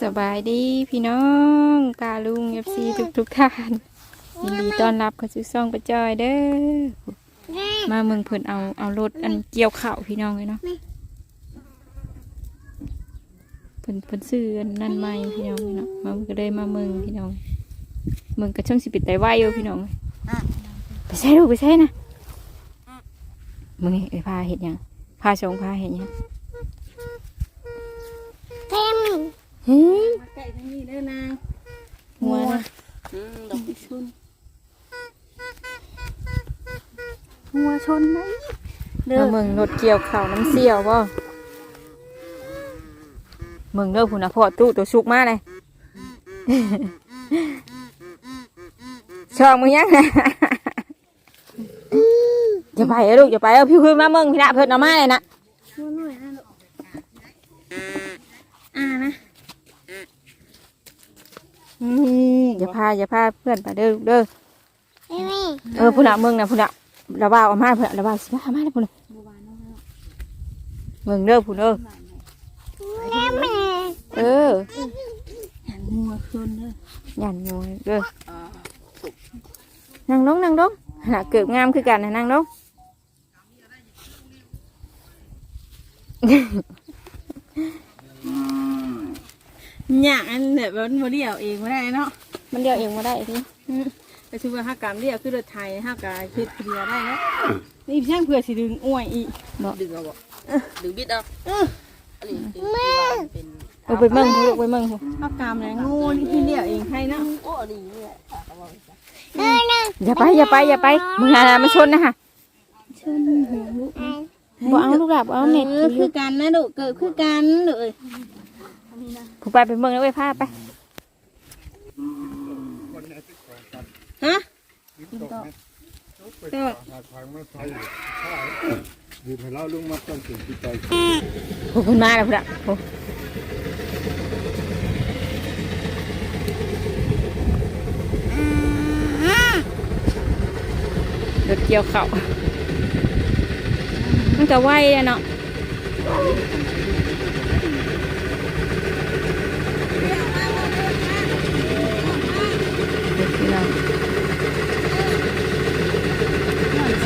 สบายดีพี่น้องกาลุงเอฟซีทุกทุกท่านยินดีต้อนรับเข้าสู่ซ่องประจอยเด้อมาเมืองเพิ่นเอาเอารถอันเกี่ยวข้าวพี่น้องเลยเนาะเพิ่นเพิ่นซื้ออันนั่นใหม่พี่น้องเลยเนาะมาก็เลยมาเมืองพี่น้องเมืองกระช่างสิปิดไตไหวอยู่พี่น้องไปใช่ลูกไปใช่นะมึงนี่เอ้พาเห็ดยังพาชงพาเห็ดยัง เต็มเฮ้ยไก่ทั้งนี้เด้อนางหัวนะอืมดอกพิชุนหัวชนไหมเด้อมึงรถเกี่ยวเข่าวน้ำเสียวบ่มึงเด้อพุ่นนะพ่อตู้ตัวชุกมาเลยชอบมึงยังไงอย่าไปเด้อลูกอย่าไปเอาพี่คืนมามึงพี่ละเพิ่นเอามาเลยนะ ช่วยหน่อยนะลูกอ่านะ อืมอย่า พาอย่าพาเพื่อนไปเด้อลูกเด้อไม่ไม่เออพุ่นละมึงนะพุ่นละระบาวเอามาพุ่นละระบาวสิมาเอามาเลยพุ่นละมึงเด้อพุ่นเด้อแม่เออหันหัวชุนเด้อยันโยยเด้อนั่งลงนั่งลงหาเกิดงามคือกันนะนั่งลงอยากอันแบบว่ามันบ่เดียวเองไม่ได้เนาะ มันเดียวเองมาได้พี่อืมแต่ถือว่าห้ากรรมเดียวคือรถไทยห้ากาคิดเดียวได้เนาะนี่พี่ช่างเผื่อสิดึงอ้วยอีกดึงเอาบ่ดึงบิดเอาอันนี้คือที่ว่าเป็นเออไปเมืองพูไปเมืองพูห้ากรรมเนี่ยงูนี่ที่เดียวเองให้เนาะโอ้อันนี้เนี่ยอะเอาไว้เดินนะอย่าไปอย่าไปอย่าไปมึงอะไรมาชนนะฮะชนหัวลูกบ่เอาลูกหลับเอาเน็ตเออคือกันนะลูกเกิดคือกันเลยผู้ไปไปเมืองแล้วไปพาไป ฮะก็ทางมาใส่ยืมให้เราลุงมาต้นถึงที่ใจผู้คนมาแล้วพุ่นละผู้รถเกี่ยวเข่ามันก็ไหวอะเนาะพี่น้อง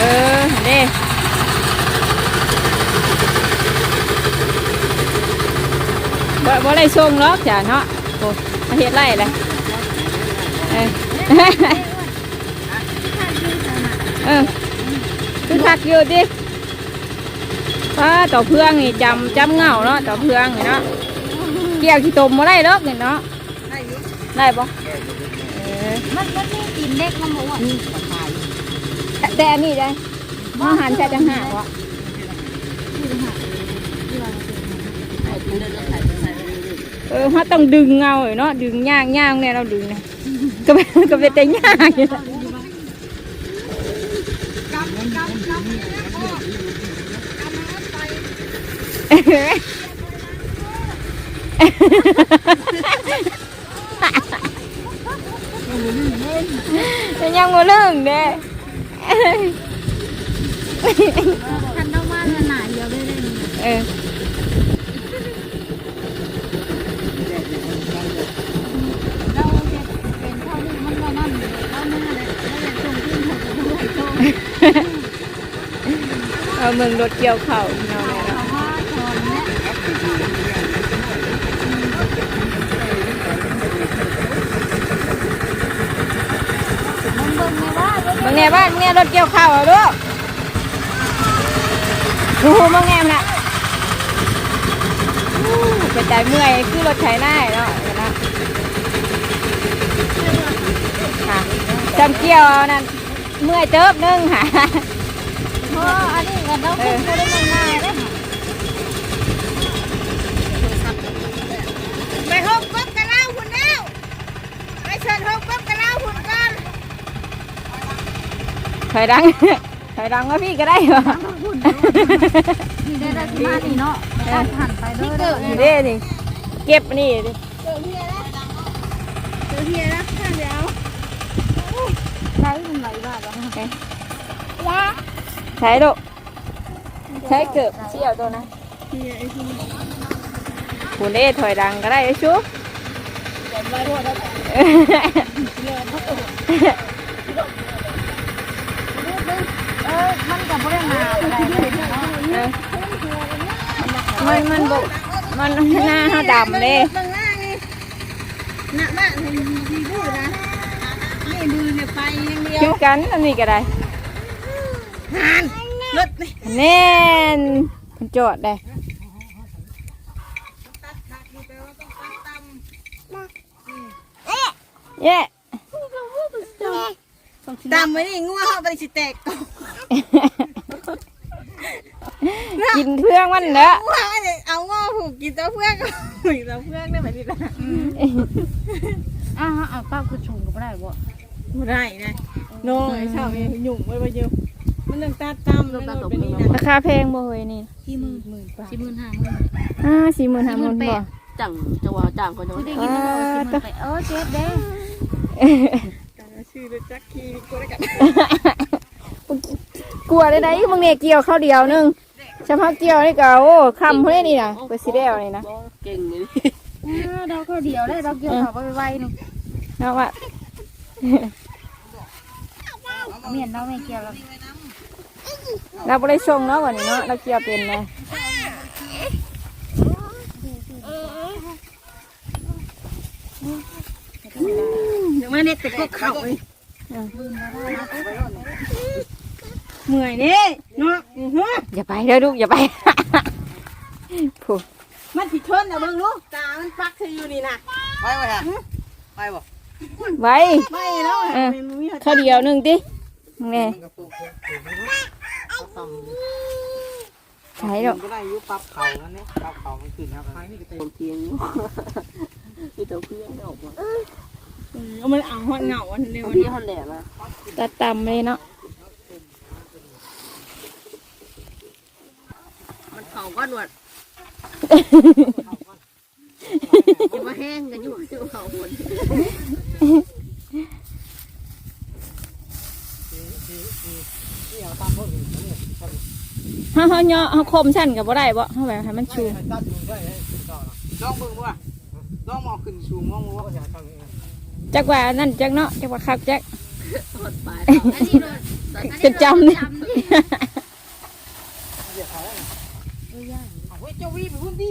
เออเด้บ่บ่ ได้ส่งหรอกจ้ะเนาะโอ้มาเฮ็ดไรเลยเออเออคือคักอยู่ดิป้าต่อเพื่องนี่จำจำเงาเนาะต่อเพื่องนี่เนาะเกี่ยวขี้ตมมาได้หรอกนี่เนาะได้ปะเออมันมันมีตีนเล็กมันหมูอะแต่อันนี้ได้มอหันใช่จังหาวะ เอาดึงเดินรถไถไปใส่ไว้เลยเออเขาต้องดึงเงา เมืองรถเกี่ยวเข่าเนาะเพราะว่าชนเนี่ยมันเบิ่งไม่ว่าเลยมึงไงบ้านมึงไงรถเกี่ยวเข่าเหรอลูกโอ้โหมึงไงมันอะเป็นใจเมื่อยคือรถไถหน้าเนาะเห็นไหมค่ะจำเกี่ยวนั่นเมื่อยเติบนึงค่ะ เพราะอันนี้ก็ต้องเป็นคนได้ง่ายๆเลยไปห้องก๊กกันแล้วคุณแล้วไปเชิญเฮาปั๊บกันแล้วหุ่นกันถอยดังถอยดังว่าพี่ก็ได้เหรอนี่ได้ได้ที่มานี่เนาะหันหันไปเลยเด้อนี่เด้นี่เก็บนี่ดิเจอเฮียแล้วเจอเฮียแล้วข้างเดียวใช้มันไหลบ้าแล้ว ใช้ดูใช้เกือบเชี่ยวตัวนะคุณเด้ถอยดังก็ได้ชูเออมันก็บ่ได้มาอะไรเลยมันมันบกมันหน้าเขาดำเลยตั้งหน้าไงหนักมากเลยมีพูนะนี่มือเนี่ยไปย่างเดียวกันอันนี้ก็ได้ หันรถนี่แน่นมันจอดได้เย้ตามไว้นี่งัวเขาไปสิแตกก่อนกินเพื่องมันเด้องัวเอาเนี่ยเอางัวผูกกินเจ้าเพื่อนก็ผูกเจ้าเพื่อนได้แบบนี้นะอ้าวเอาป้าคือชงก็บ่ได้บ่ไม่ได้นะน้องไอ้ชาวนี่หยุ่งไว้ไว้เยอะ มันเรื่องตาตามมันเรื่องเป็นนี่นะราคาแพงบ่เฮ้ยนี่สี่หมื่นหมื่นกว่าสี่หมื่นห้าหมื่นอ่าสี่หมื่นห้าหมื่นบ่จังจะว่าจ้างคนจะไม่ว่าได้ยินว่าสี่หมื่นไปเออเจ็ดเด้การชื่อเลยจักคีก็ได้กันกลัวได้ไดมึงเนี่ยเกี่ยวข้าวเดียวหนึงเฉพาะเกี่ยวนี่ก็โอ้คำเพื่อนนี่นะเปิดสีแดงนี่นะเก่งเลยเราก็เดียวได้เราเกี่ยวเขาไปไวๆนึงเนาะว่าเมียนเราไม่เกี่ยวเรา เราบ่ได้ชงเนาะวันนี้เนาะเราเกี่ยวเป็นนะเดี๋ยวมาเนี่ยแต่ก็เข่าเลยเมื่อยนี่เนาะอื้อหืออย่าไปเด้อลูกอย่าไปผู้มันสิชนนะเบิ่งลูกตา มันปักเธออยู่นี่นะไปไปฮะไปบ่ไว้ไม่แล้วอะเออมันมีหัวใจข้าวเดียวหนึงติมึ งแน่ใช่ดอกก็ได้ยุปรับเขาแล้วเนี่ยปรับเขามันขึ้นครับไปนี่ก็เต็มคนเทียงที่เจ้าเพื่อนออกมาเออมันเอาหัวเหงาอันเร็วพี่นะฮอนแหลมาตัดต่ำเลยเนาะมันเข่าก้อนหนวดจะมาแห้งกันอยู่จะเข่าหมด เฮาเฮาเนาะเฮาคมชั้นก็บ่ได้บ่เฮาแบบให้มันชูตัดมือได้เลยต่อลองเบิ่งว่าลองมองขึ้นสูงมองว่าจะทำยังไงจักว่านั่นจักเนาะจักว่าคักจักหดปลายอันนี้เลยจนจำเนี่เอาไว้เจ้าวีไปพุ่นดิ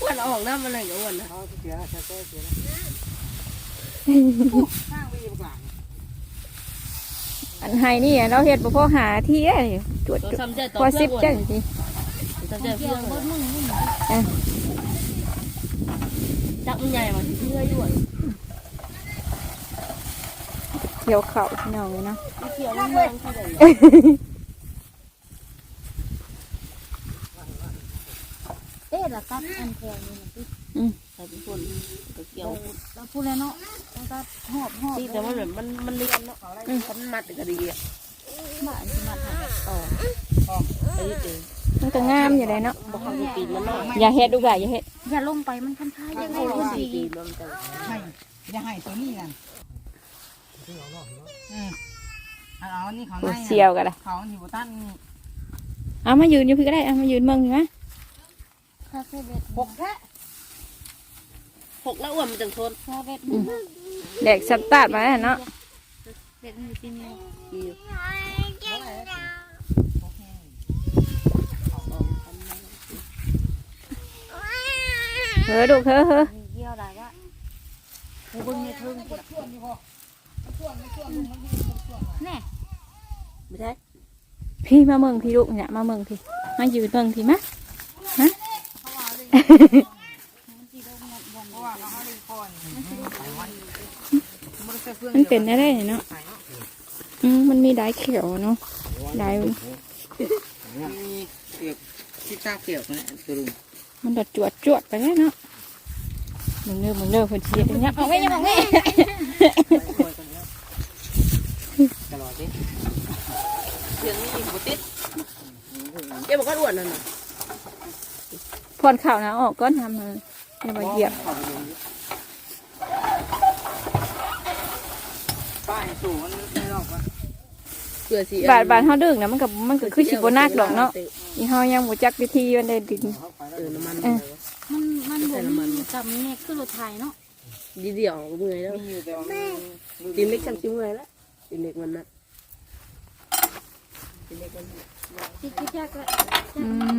อ้วนออกน้ามันเลยกับอ้วนนะเขาเสียนะเสียเสียนะข้างวีกลาง อันให้นี่เราเฮ็ดบ่พอหาที่เอ้ยจวดตัวจวดซ้ำใจตัวพอเพื่สิอนบอ้วนจังสิซ้ำใจเพื่อนเบดมึงมึงจักมันใหญ่มาที่เพื่อนอ้วนเกี่ยวเข่าพี่น้องเลยเนาะเกี่ยวมันมองที่ไหนเอ๊ะละกัดอันแพงนี่มันติ ใส่เป็นคนเกี่ยวเราพูดแล้วเนาะเราก็หอบหอบที่แต่มันแบบมันมันเลียนเนาะมันมัดก็ดีอะบ้านที่มาทำต่อไอ้เจ๋งมันก็งามอยู่เลยเนาะบอกเขาจะปีนมันเนาะอย่าเฮ็ดลูกหลานอย่าเฮ็ดอย่าลงไปมันคันท้ายยังไงเขาคนสีดีปีนมันจะให้อย่าให้ตัวนี้กันอืมเอาอันนี้เขาโอ้ในเสียวกันละเขาหิวตันเอามายืนอยู่พี่ก็ได้เอามายืนเบิ่งอยู่นะคาเฟ่เบ็ดหกแท้ หกแล้วอ้วนมันจังทนคาเบ็ดแดกสตาร์ทมาแล้วเนาะเบ็ดมีที่นี่กี่เฮ้อลูกเฮ้อเฮ้อมีเยี่ยวอะไรวะกูเบิ่งในทึ่งแน่ไม่ใช่พี่มาเมืองพี่ลูกเนี่ยมาเมืองพี่มายืนเมืองพี่มะเพราะว่าเราให้คอน มันจะเพื่อนมันเป็นอะไรเนาะอืมมันมีได้เขียวเนาะได้มีเกี่ยวที่ตาเกี่ยวนะตัวลุงมันดดจวดจวดไปแล้วเนาะมึงเด้อมึงเด้อเพิ่นเสียเนี่ยเอาไว้ยังเอาไว้ตลอดดิเสียงนี่บ่ติดเจ๊บอกว่าอ้วนนั่นน่ะพอนข่าวนะออกก้อนทำเลยอย่ามาเหยียบ ป้าย สูงมันไม่รอกวะเพื่อสิบาดบาดเฮาดึงนะมันก็มันก็คือสิบ่นักดอกเนาะอีเฮายังบ่จักวิธีมันได้ดึงเออน้ำมันเออมันมันบ่มีจำเนี่ยคือรถไถเนาะดีเดียวก็เมื่อยแล้วมีอยู่แต่ว่ามันตีนเล็กจำชิมเมื่อยแล้วตีนเล็กมันนะตีนเล็กมันที่ที่แจ๊กละอืม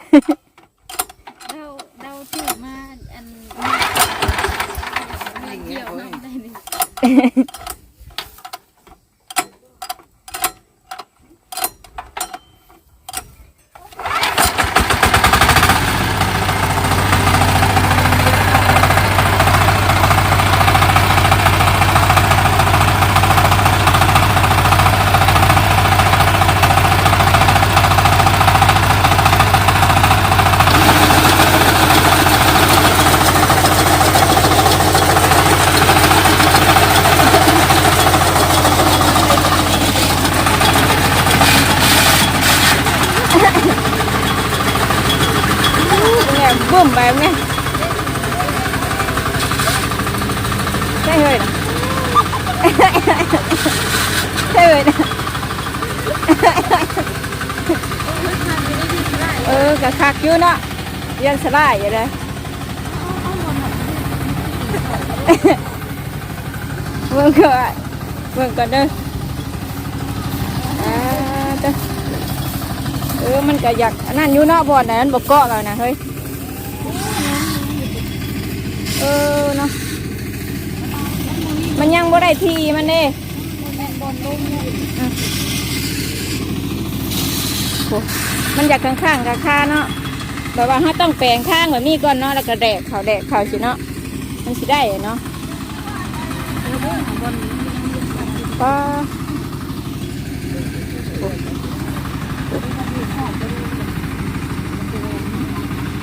นสลายอยู่เลยเบิ่งก่อนเบิ่งก่อนเด้ออ่าเด้อเออ มันก็อยากอันนั่นอยู่นาะบ่อนนั้นบ่เกาะแล้วนะเฮ้ย เออเนาะ มันยังบ่ได้ทีมันเด้อืมโหมันอยากข้างๆกับค่าเนาะ แบบว่าเราต้องแปลงข้างแบบนี้ก่อนเนาะแล้วก็แดกเขาแดกเขาสิเนาะมันสิได้เนาะก็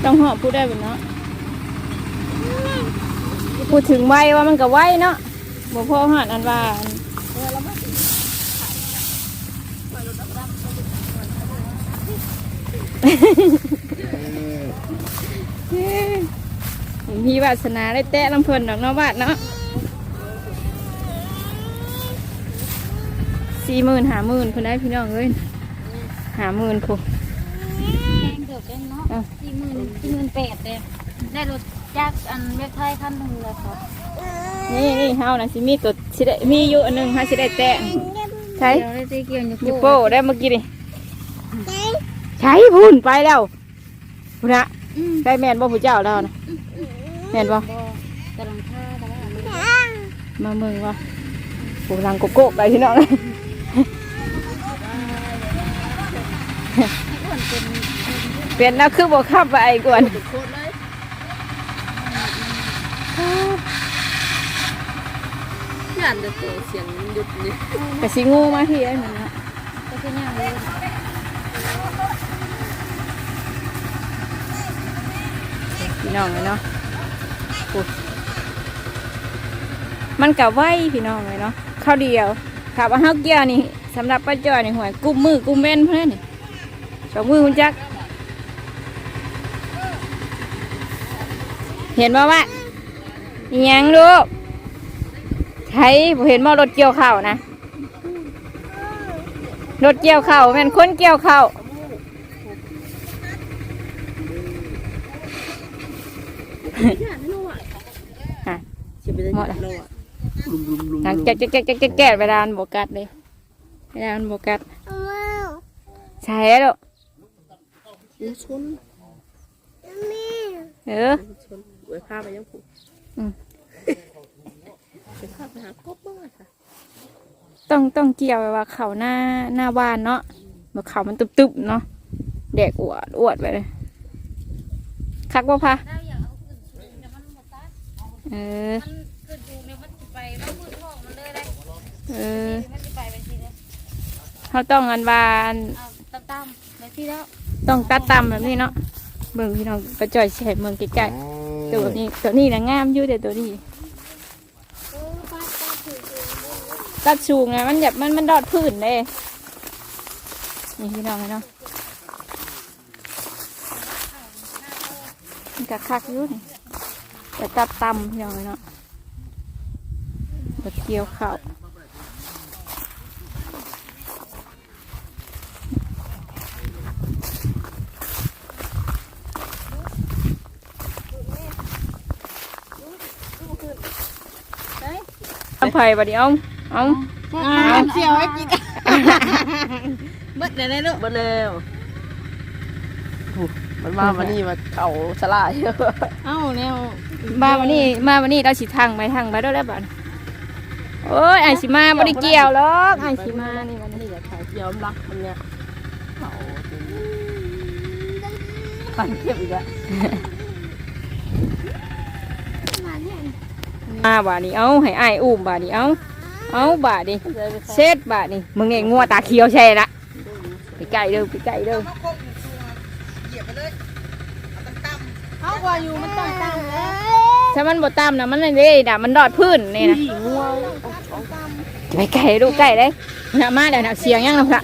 ต้องหอบพูดได้เป็นเนาะพูดถึงไว้ว่ามันก็ไว้เนาะบ่พอหอดอันว่าอัน มีวาสนาได้แตะลำเพลินดอกเนาะบาทเนาะสี่หมื่นหาหมื่นคนได้พี่น้องเอ้ยหาหมื่นพูแพงเกือบแพงเนาะอะสี่หมื่นสี่หมื่นแปดเลยได้รถจักรอันเว็บไทยคันหนึ่งเลยครับนี่นี่เฮานะสิมีตัวสิได้มีอยู่อันหนึงฮะสิได้แตะใช่เดี๋ยวได้ตีเกี่ยวอยู่ยูโป้ได้เมื่อกี้นี่ใช้พุ่นไปแล้วพุ่นนะ อืมใช่แมนบ่ผู้เจ้าแล้วนะแมนบ่บ่กำลังท่าแต่ว่าอันนี้มาเมืองว่าผู้รังโกโก้ไปที่น้องอ้วนเป็นเปลี่ยนแล้วคือบ่ขับไปกวนโคตรเลยย่านจะตัวเสียงหยุดนี่กะสิงูมาที่ไอ้มันนะก็เป็นอย่าง พี่น้องเลยเนาะมันกะไว้พี่น้องเลยเนาะข้าวเดียวขับว่าเฮาเกี่ยวนี่สำหรับป้าจ้อยนี่หวยกุ้มมือกุ้มเว้นเพื่อนนี่สองมือคุณจัก เห็นบ่ว่ายังลูกใช่บ่เห็นบ่รถเกี่ยวข้าวนะรถเกี่ยวข้าวแม่นคนเกี่ยวข้าว ย่านนู่น ฮะจะไปได้ย่านโน่อะลุมลุมลุมหลังแจ๊กแจ๊กแจ๊กแจ๊กแจ๊กแจ๊กเวลามันบกัดเลยเวลามันบกัดใช่แล้วมันชนเออมันชนไว้พาไปยังผูกอืมไปพาไปหากบบ้างค่ะต้องต้องเกี่ยวแบบว่าเขาหน้าหน้าบ้านเนาะแบบเขามันตุบๆเนาะแดกอวดอวดไปเลยคักบ่พะ ถ้าอยากเอาขึ้นสูงเดี๋ยวมันหมดตาเออ มันขึ้นสูงเดี๋ยวมันสิไปแล้วมือท้องเออเขาต้องอันวาอันเอาตามๆแบบที่แล้วต้องตัดตำแบบนี้เนาะ เบิ่งพี่น้องกระจ่อยใส่เมืองใกล้ๆตัวนี้ตัวนี้นะงามอยู่แต่ตัวนี้ เออป้าป้าถือตัดสูงไงมันแบบมันมันดอดพื้นเลยนี่พี่น้องเนาะมันกะคักอยู่นี่ แต่ตัดตำพี่น้องเนาะรถเกี่ยวข้าวทำไผ่บัดนี้เอาเอาเสียวให้กินเบิดได้ได้ลูกมาเร็วมันมาวันนี้มาเข่าสลายเอ้าแนว มาวันนี้มาวันนี้เราสิทางไปทางไปด้วยแล้วบัดโอ้ยไอสิมาบ่ได้เกี่ยวหรอกไอสิมานี่วันนี่อยากถ่ายเที่ยวรักมันเนี่ยปั่นเข้มอีกแล้วมาบานี้เอาให้ไออุ้มบานี้เอาเอาบานี้เซ็ตบานี้มึงไงงัวตาเขียวแช่ละไปไก่เด้อไปไก่เด้อเอาตั้มเอาว่าอยู่มันต้องตั้งแล้ว ถ้ามันบ่ตามนะมันเลยเด้น่ะมันดอดพื้นนี่นะจะไปไก่ดูไก่เลยน่ะมาเดี๋ยวน่ะเสียงยังนะพระ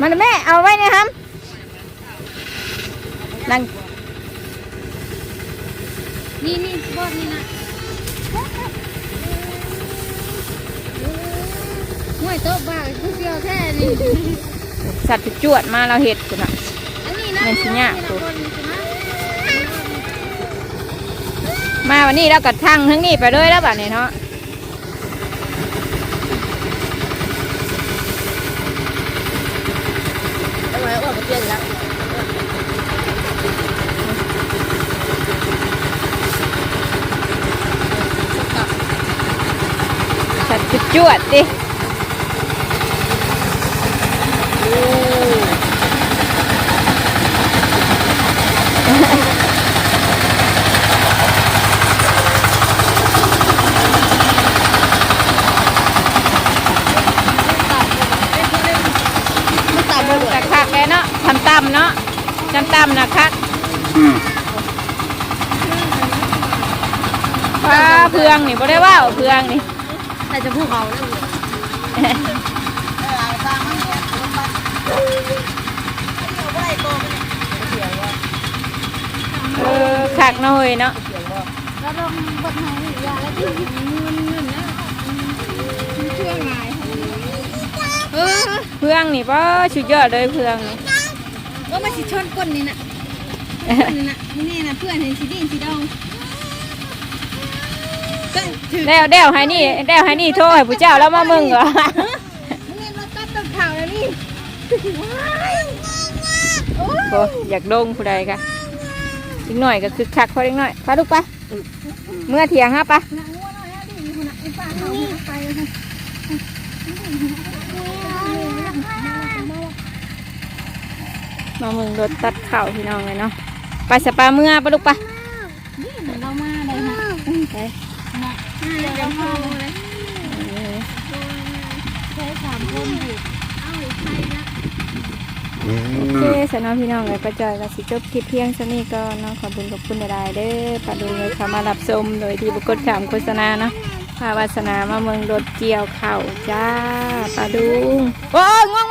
มันแม่เอาไว้เนะครับนั่งนี่นี่บอดนี่นะห่วยโต๊ะบ้าคือเสียวแท้นี่สัตว์จวดมาเราเห็ดกูน่ะอันนี้นะมันสิยากนี่นะคนนี่สินะ มาวันนี้แล้วก็ทั้งทั้งนี้ไปเลยแล้วแบบนี้เนาะทำไมอ้วนมาเปลี่ยนแล้วสัตว์จวดดิมันต่ำเลยแต่คักแกเนาะทำต่ำเนาะทำต่ำนะคักฟ้าเพืองนี่บ่ได้ว่าเอาเพืองนี่แต่จะพูดเขาแล้วเออคักหน่อยเนาะแล้วลงบทไหนนี่ยาแล้วที่มันเงินนะมันเชื่อไงเออเพืองนี่ป่ชุดยอดเลยเพืองนี่ว่ามันสิชนก้นนี่นะก้นนี่นะนี่นะเพื่อนเห็นสีดินสีดอง ก็ถือแล้วเดวให้นี่เดวให้นี่โทรให้ผู้เจ้าแล้วมามึงเหรอนี่รถตัดต้นข่าวแล้วนี่โอ้อยากดงผู้ใดกะอีกหน่อยก็คือคักพอเล็กหน่อยพาลูกไปเมื่อเถียงฮะปะหนังวัวน้อยอะดิอยู่คนน่ะไอ้ป้าเขาเอาไปเลยค่ะมามึงรถตัดเข่าพี่น้องเลยเนาะไปสปาเมื่อปะลูกปะนี่เหมือนเรามาเลยค่ะไปน่ะ เดี๋ยวมาเลยใช้สามคนอยู่เอ้าใครนะโอเคสำหรับพี่น้องเลยประจอยกับสิจบคลิปเพียงเท่านี้ก็เนาะขอบคุณขอบคุณหลายๆเด้อปาดูเลยค่ะมารับชมโดยที่บุกดขามโฆษณาเนาะพาวาสนามาเมืองรถเกี่ยวเข่าจ้าปาดูโอ้ง่วง